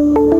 you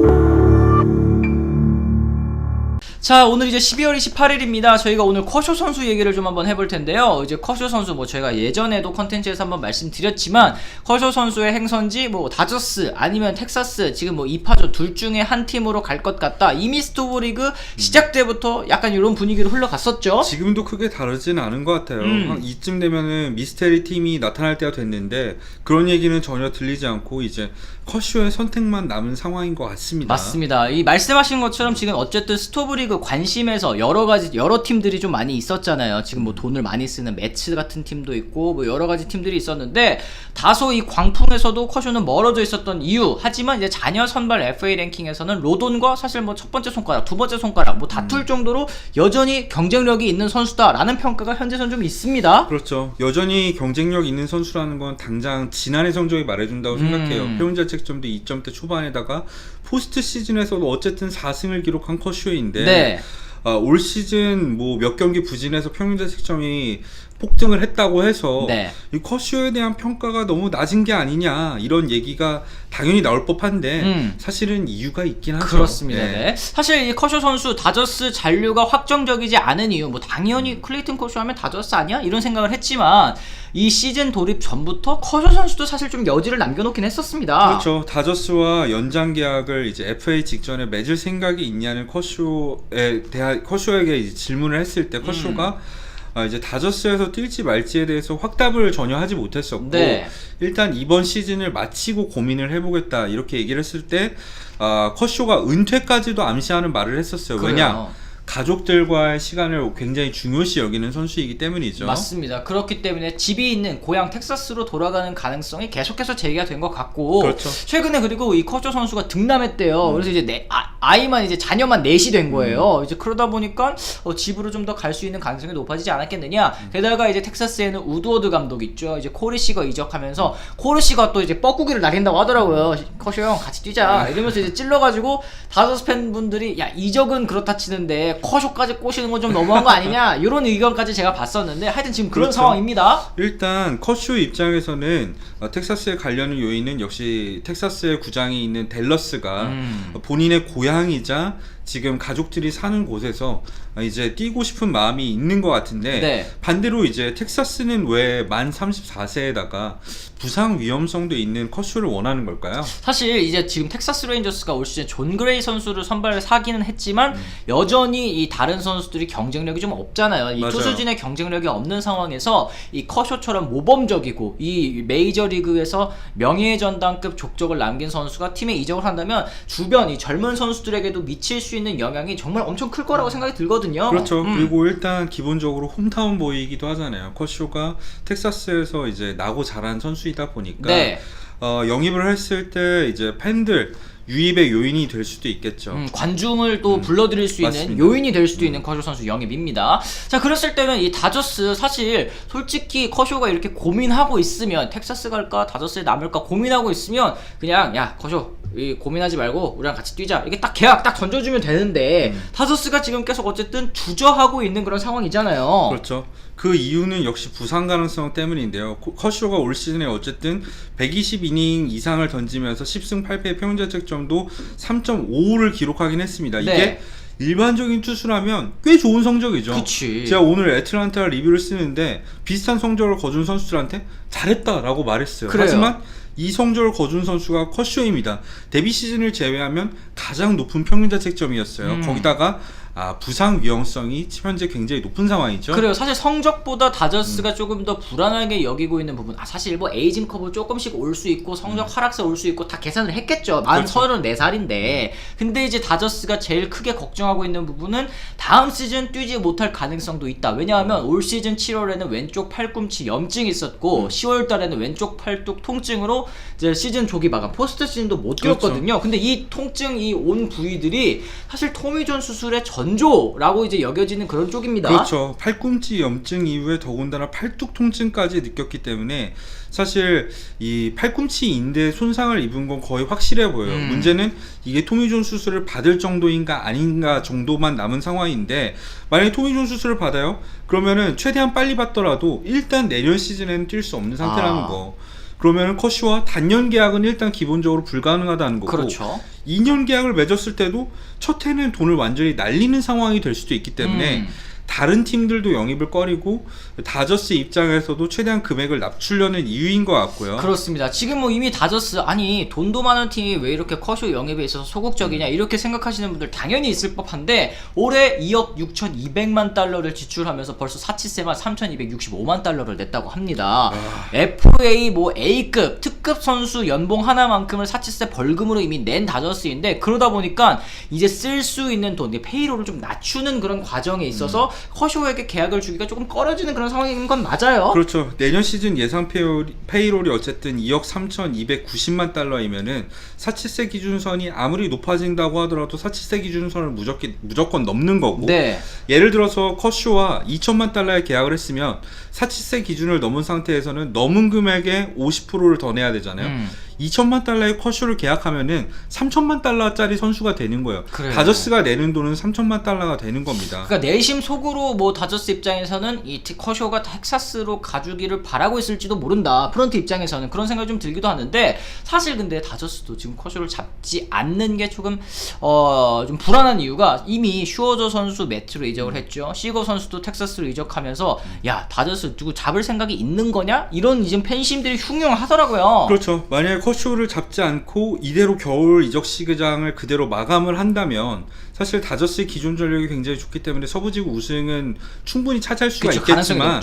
자 오늘 이제 12월 28일입니다. 저희가 오늘 커쇼 선수 얘기를 좀 한번 해볼 텐데요. 이제 커쇼 선수 뭐 저희가 예전에도 컨텐츠에서 한번 말씀드렸지만 커쇼 선수의 행선지 뭐 다저스 아니면 텍사스 지금 뭐 이파조 둘 중에 한 팀으로 갈 것 같다. 이미 스토브 리그 시작 때부터 약간 이런 분위기로 흘러갔었죠. 지금도 크게 다르지는 않은 것 같아요. 음. 한 이쯤 되면은 미스테리 팀이 나타날 때가 됐는데 그런 얘기는 전혀 들리지 않고 이제 커쇼의 선택만 남은 상황인 것 같습니다. 맞습니다. 이 말씀하신 것처럼 지금 어쨌든 스토브리그 관심에서 여러 가지 여러 팀들이 좀 많이 있었잖아요. 지금 뭐 돈을 많이 쓰는 매츠 같은 팀도 있고 뭐 여러 가지 팀들이 있었는데 다소 이 광풍에서도 커쇼는 멀어져 있었던 이유. 하지만 이제 자녀 선발 FA 랭킹에서는 로돈과 사실 뭐 첫 번째 손가락, 두 번째 손가락 뭐 다툴 정도로 여전히 경쟁력이 있는 선수다라는 평가가 현재선 좀 있습니다. 그렇죠. 여전히 경쟁력 있는 선수라는 건 당장 지난해 성적이 말해준다고 생각해요. 음. 표현 자책점도 2점대 초반에다가 포스트 시즌에서도 어쨌든 4승을 기록한 커쇼인데 네. 아, 올 시즌 뭐 몇 경기 부진해서 평균 자책점이 폭등을 했다고 해서 네. 이 커쇼에 대한 평가가 너무 낮은 게 아니냐 이런 얘기가 당연히 나올 법한데 음. 사실은 이유가 있긴 하죠. 그렇습니다. 네. 네. 사실 이 커쇼 선수 다저스 잔류가 확정적이지 않은 이유, 뭐 당연히 클레이튼 커쇼 하면 다저스 아니야? 이런 생각을 했지만 이 시즌 돌입 전부터 커쇼 선수도 사실 좀 여지를 남겨놓긴 했었습니다. 그렇죠. 다저스와 연장 계약을 이제 FA 직전에 맺을 생각이 있냐는 커쇼에 대한 커쇼에게 이제 질문을 했을 때 커쇼가 음. 아, 이제 다저스에서 뛸지 말지에 대해서 확답을 전혀 하지 못했었고 네. 일단 이번 시즌을 마치고 고민을 해보겠다 이렇게 얘기를 했을 때 아, 커쇼가 은퇴까지도 암시하는 말을 했었어요. 왜냐 그래요. 가족들과의 시간을 굉장히 중요시 여기는 선수이기 때문이죠. 맞습니다. 그렇기 때문에 집이 있는 고향 텍사스로 돌아가는 가능성이 계속해서 제기가 된 것 같고 그렇죠. 최근에 그리고 이 커쇼 선수가 등남했대요. 그래서 이제 내, 아, 이만 이제 자녀만 넷이 된 거예요. 이제 그러다 보니까 어, 집으로 좀 더 갈 수 있는 가능성이 높아지지 않았겠느냐. 게다가 이제 텍사스에는 우드워드 감독 있죠. 이제 코르시가 이적하면서 코르시가 또 이제 뻐꾸기를 날린다고 하더라고요. 커쇼 형 같이 뛰자. 이러면서 이제 찔러가지고 다저스 팬분들이 야 이적은 그렇다 치는데 커쇼까지 꼬시는 건 좀 너무한 거 아니냐. 이런 의견까지 제가 봤었는데 하여튼 지금 그런 그렇죠. 상황입니다. 일단 커쇼 입장에서는 어, 텍사스에 가려는 요인은 역시 텍사스의 구장이 있는 댈러스가 음. 어, 본인의 고향이자 지금 가족들이 사는 곳에서 어, 이제 뛰고 싶은 마음이 있는 것 같은데 네. 반대로 이제 텍사스는 왜 만 34세에다가 부상 위험성도 있는 커쇼를 원하는 걸까요? 사실 이제 지금 텍사스 레인저스가 올 시즌 존 그레이 선수를 선발을 사기는 했지만 여전히 이 다른 선수들이 경쟁력이 좀 없잖아요. 이 맞아요. 투수진의 경쟁력이 없는 상황에서 이 커쇼처럼 모범적이고 이 메이저 리그에서 명예전당급 족적을 남긴 선수가 팀에 이적을 한다면 주변 이 젊은 선수들에게도 미칠 수 있는 영향이 정말 엄청 클 거라고 생각이 들거든요. 그렇죠. 음. 그리고 일단 기본적으로 홈타운 보이기도 하잖아요. 커쇼가 텍사스에서 이제 나고 자란 선수이다 보니까 네. 어, 영입을 했을 때 이제 팬들 유입의 요인이 될 수도 있겠죠. 음, 관중을 또 불러들일 수 있는 맞습니다. 요인이 될 수도 있는 커쇼 선수 영입입니다. 자, 그랬을 때는 이 다저스 사실 솔직히 커쇼가 이렇게 고민하고 있으면 텍사스 갈까 다저스에 남을까 고민하고 있으면 그냥 야 커쇼 이 고민하지 말고 우리랑 같이 뛰자 이게 딱 계약 딱 던져주면 되는데 다저스가 지금 계속 어쨌든 주저하고 있는 그런 상황이잖아요. 그렇죠. 그 이유는 역시 부상 가능성 때문인데요. 코- 커쇼가 올 시즌에 어쨌든 120이닝 이상을 던지면서 10승 8패 평자책점도 3.55를 기록하긴 했습니다. 네. 이게 일반적인 투수라면 꽤 좋은 성적이죠. 그치. 제가 오늘 애틀란타 리뷰를 쓰는데 비슷한 성적을 거둔 선수들한테 잘했다라고 말했어요. 그래요. 하지만 이 성적을 거둔 선수가 커쇼입니다. 데뷔 시즌을 제외하면 가장 높은 평균 자책점이었어요. 음. 거기다가 아, 부상 위험성이 현재 굉장히 높은 상황이죠. 그래요. 사실 성적보다 다저스가 조금 더 불안하게 여기고 있는 부분. 아, 사실 뭐 에이징 커브 조금씩 올 수 있고 성적 하락세 올 수 있고 다 계산을 했겠죠. 만 그렇죠. 34살인데. 근데 이제 다저스가 제일 크게 걱정하고 있는 부분은 다음 시즌 뛰지 못할 가능성도 있다. 왜냐하면 올 시즌 7월에는 왼쪽 팔꿈치 염증이 있었고 10월 달에는 왼쪽 팔뚝 통증으로 이제 시즌 조기 마감 포스트 시즌도 못 그렇죠. 뛰었거든요. 근데 이 통증 이 온 부위들이 사실 토미존 수술의 전조라고 이제 여겨지는 그런 쪽입니다. 그렇죠. 팔꿈치 염증 이후에 더군다나 팔뚝 통증까지 느꼈기 때문에 사실 이 팔꿈치 인대 손상을 입은 건 거의 확실해 보여요. 음. 문제는 이게 토미존 수술을 받을 정도인가 아닌가 정도만 남은 상황인데 만약에 토미존 수술을 받아요? 그러면은 최대한 빨리 받더라도 일단 내년 시즌에는 뛸 수 없는 상태라는 아. 거. 그러면 커쇼와 단년 계약은 일단 기본적으로 불가능하다는 거고 그렇죠. 2년 계약을 맺었을 때도 첫 해는 돈을 완전히 날리는 상황이 될 수도 있기 때문에 음. 다른 팀들도 영입을 꺼리고 다저스 입장에서도 최대한 금액을 낮추려는 이유인 것 같고요. 그렇습니다. 지금 뭐 이미 다저스 아니 돈도 많은 팀이 왜 이렇게 커쇼 영입에 있어서 소극적이냐 이렇게 생각하시는 분들 당연히 있을 법한데 올해 2억 6,200만 달러를 지출하면서 벌써 사치세만 3,265만 달러를 냈다고 합니다. FA 뭐 A급 특급 선수 연봉 하나만큼을 사치세 벌금으로 이미 낸 다저스인데 그러다 보니까 이제 쓸 수 있는 돈, 페이로를 좀 낮추는 그런 과정에 있어서 커쇼에게 계약을 주기가 조금 꺼려지는 그런 상황인 건 맞아요. 그렇죠. 내년 시즌 예상 페이롤이, 페이롤이 어쨌든 2억 3,290만 달러이면은 사치세 기준선이 아무리 높아진다고 하더라도 사치세 기준선을 무조건 무조건 넘는 거고. 네. 예를 들어서 커쇼와 2천만 달러의 계약을 했으면 사치세 기준을 넘은 상태에서는 넘은 금액의 50%를 더 내야 되잖아요. 음. 2천만 달러의 커쇼를 계약하면은 3천만 달러짜리 선수가 되는 거예요. 그래요. 다저스가 내는 돈은 3천만 달러가 되는 겁니다. 그러니까 내심 속으로 뭐 다저스 입장에서는 이 티- 커쇼가 텍사스로 가주기를 바라고 있을지도 모른다. 프런트 입장에서는 그런 생각이 좀 들기도 하는데 사실 근데 다저스도 지금 커쇼를 잡지 않는 게 조금 어 좀 불안한 이유가 이미 슈어저 선수 매트로 이적을 했죠. 시거 선수도 텍사스로 이적하면서 야 다저스 누구 잡을 생각이 있는 거냐 이런 지금 팬심들이 흉흉하더라고요. 그렇죠. 만약에 커쇼를 잡지 않고 이대로 겨울 이적 시장을 그대로 마감을 한다면 사실 다저스의 기존 전력이 굉장히 좋기 때문에 서부지구 우승은 충분히 차지할 수가. 가능성이 있겠지만.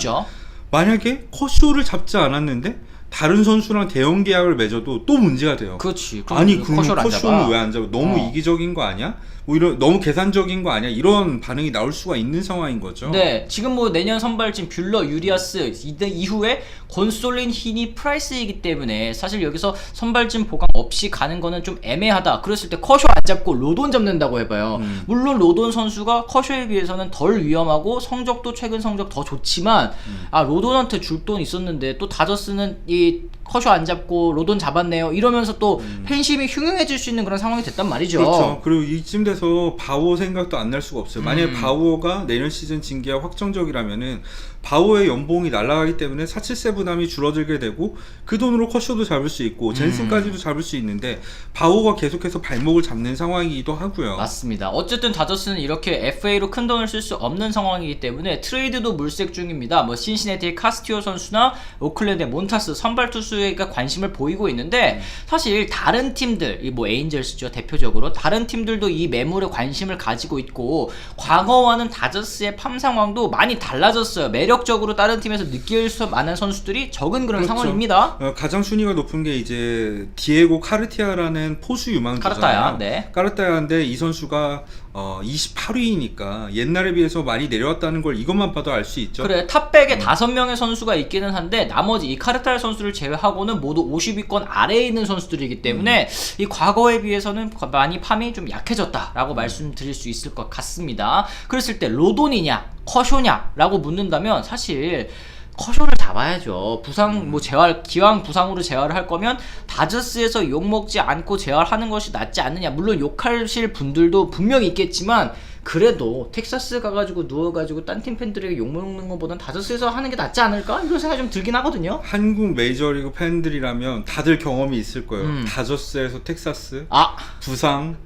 만약에 커쇼를 잡지 않았는데 다른 선수랑 대형 계약을 맺어도 또 문제가 돼요. 그렇지. 아니 그럼 커쇼는. 왜 안 잡아? 너무 어. 이기적인 거 아니야? 뭐 이런 너무 계산적인 거 아니야? 이런 반응이 나올 수가 있는 상황인 거죠. 네, 지금 뭐 내년 선발진 뷰러, 유리아스 이때 이후에 곤솔린, 히니, 프라이스이기 때문에 사실 여기서 선발진 보강 없이 가는 거는 좀 애매하다. 그랬을 때 커쇼 안 잡고 로돈 잡는다고 해봐요. 음. 물론 로돈 선수가 커쇼에 비해서는 덜 위험하고 성적도 최근 성적 더 좋지만 음. 아 로돈한테 줄 돈 있었는데 또 다저스는 이 it 커쇼 안 잡고 로돈 잡았네요. 이러면서 또 팬심이 흉흉해질 수 있는 그런 상황이 됐단 말이죠. 음. 그렇죠. 그리고 이쯤 돼서 바우어 생각도 안 날 수가 없어요. 만약 에 음. 바우어가 내년 시즌 징계가 확정적이라면은 바우어의 연봉이 날아가기 때문에 사칠세 부담이 줄어들게 되고 그 돈으로 커쇼도 잡을 수 있고 젠슨까지도 음. 잡을 수 있는데 바우어가 계속해서 발목을 잡는 상황이기도 하고요. 맞습니다. 어쨌든 다저스는 이렇게 FA로 큰 돈을 쓸 수 없는 상황이기 때문에 트레이드도 물색 중입니다. 뭐 신시내티의 카스티오 선수나 오클랜드의 몬타스 선발 투수 가 관심을 보이고 있는데 사실 다른 팀들, 이뭐 에인절스죠 대표적으로 다른 팀들도 이 매물에 관심을 가지고 있고 과거와는 다저스의 팜 상황도 많이 달라졌어요. 매력적으로 다른 팀에서 느낄 수 많은 선수들이 적은 그런 그렇죠. 상황입니다. 어, 가장 순위가 높은 게 이제 디에고 카르티아라는 포수 유망주잖아요. 카르타야, 네. 카르타야인데 이 선수가 어, 28위니까 옛날에 비해서 많이 내려왔다는 걸 이것만 봐도 알 수 있죠. 그래 탑백에 다섯 명의 선수가 있기는 한데 나머지 이 카르탈 선수를 제외하고는 모두 50위권 아래에 있는 선수들이기 때문에 이 과거에 비해서는 많이 팜이 좀 약해졌다라고 말씀드릴 수 있을 것 같습니다. 그랬을 때 로돈이냐 커쇼냐라고 묻는다면 사실 커쇼를 잡아야죠. 부상 뭐 재활 기왕 부상으로 재활을 할 거면 다저스에서 욕 먹지 않고 재활하는 것이 낫지 않느냐. 물론 욕하실 분들도 분명히 있겠지만 그래도 텍사스 가가지고 누워가지고 딴 팀 팬들에게 욕 먹는 것보단 다저스에서 하는 게 낫지 않을까 이런 생각이 좀 들긴 하거든요. 한국 메이저리그 팬들이라면 다들 경험이 있을 거예요. 음. 다저스에서 텍사스, 아 부상.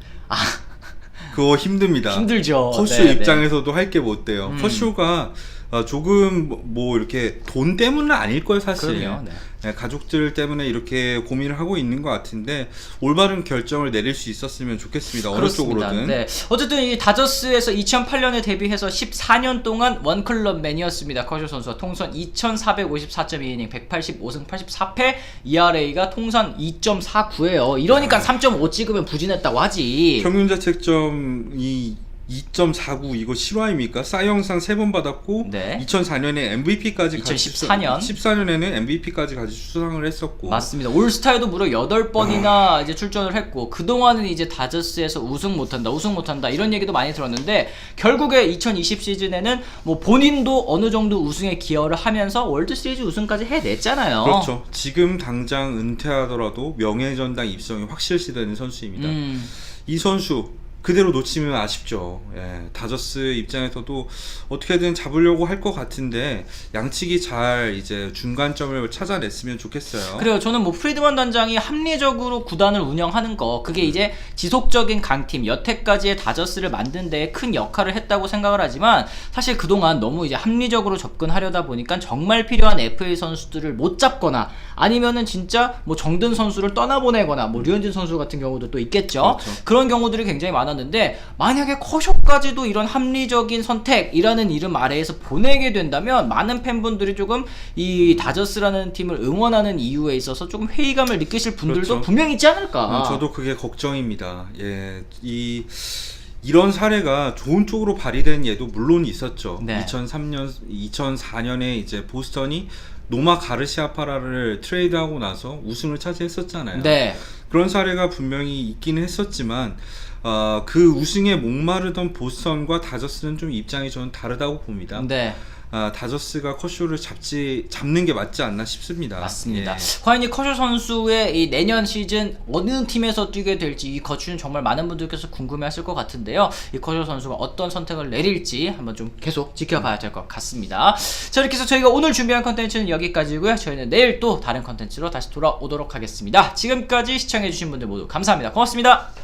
그거 힘듭니다. 힘들죠. 커쇼 네, 입장에서도 할게 못 돼요. 음. 커쇼가 어, 조금 뭐- 뭐 이렇게 돈 때문은 아닐 거예요 사실. 그럼요, 네. 네, 가족들 때문에 이렇게 고민을 하고 있는 것 같은데 올바른 결정을 내릴 수 있었으면 좋겠습니다. 어느 그렇습니다. 쪽으로든. 네. 어쨌든 이 다저스에서 2008년에 데뷔해서 14년 동안 원클럽맨이었습니다. 커쇼 선수가 통선 2,454.2이닝, 185승 84패, ERA가 통산 2.49예요. 이러니까 3.5 찍으면 부진했다고 하지. 평균 자책점이 2.49 이거 실화입니까? 사이영상 3번 받았고 네. 2004년에 MVP까지 2014년. 14년에는 MVP까지 같이 수상을 했었고 맞습니다. 올스타에도 무려 8번이나 이제 출전을 했고 그동안은 이제 다저스에서 우승 못 한다. 우승 못 한다. 이런 얘기도 많이 들었는데 결국에 2020 시즌에는 뭐 본인도 어느 정도 우승에 기여를 하면서 월드 시리즈 우승까지 해 냈잖아요. 그렇죠. 지금 당장 은퇴하더라도 명예 전당 입성이 확실시되는 선수입니다. 음. 이 선수 그대로 놓치면 아쉽죠. 예, 다저스 입장에서도 어떻게든 잡으려고 할 것 같은데 양측이 잘 이제 중간점을 찾아냈으면 좋겠어요. 그래요. 저는 뭐 프리드만 단장이 합리적으로 구단을 운영하는 거 그게 이제 지속적인 강팀 여태까지의 다저스를 만든 데에 큰 역할을 했다고 생각을 하지만 사실 그동안 너무 이제 합리적으로 접근하려다 보니까 정말 필요한 FA 선수들을 못 잡거나 아니면은 진짜 뭐 정든 선수를 떠나보내거나 뭐 류현진 선수 같은 경우도 또 있겠죠. 그렇죠. 그런 경우들이 굉장히 많 았는데 만약에 커쇼까지도 이런 합리적인 선택이라는 이름 아래에서 보내게 된다면 많은 팬분들이 조금 이 다저스라는 팀을 응원하는 이유에 있어서 조금 회의감을 느끼실 분들도 그렇죠. 분명히 있지 않을까. 어, 저도 그게 걱정입니다. 예, 이 이런 사례가 좋은 쪽으로 발휘된 예도 물론 있었죠. 네. 2003년, 2004년에 이제 보스턴이 노마 가르시아파라를 트레이드하고 나서 우승을 차지했었잖아요. 네. 그런 사례가 분명히 있기는 했었지만 어, 그 우승에 목마르던 보스턴과 다저스는 좀 입장이 저는 다르다고 봅니다. 네. 아, 다저스가 커쇼를 잡지 잡는 게 맞지 않나 싶습니다. 맞습니다. 예. 과연 이 커쇼 선수의 이 내년 시즌 어느 팀에서 뛰게 될지 이 거취는 정말 많은 분들께서 궁금해하실 것 같은데요. 이 커쇼 선수가 어떤 선택을 내릴지 한번 좀 계속 지켜봐야 될 것 같습니다. 자 이렇게 해서 저희가 오늘 준비한 컨텐츠는 여기까지고요. 저희는 내일 또 다른 컨텐츠로 다시 돌아오도록 하겠습니다. 지금까지 시청해주신 분들 모두 감사합니다. 고맙습니다.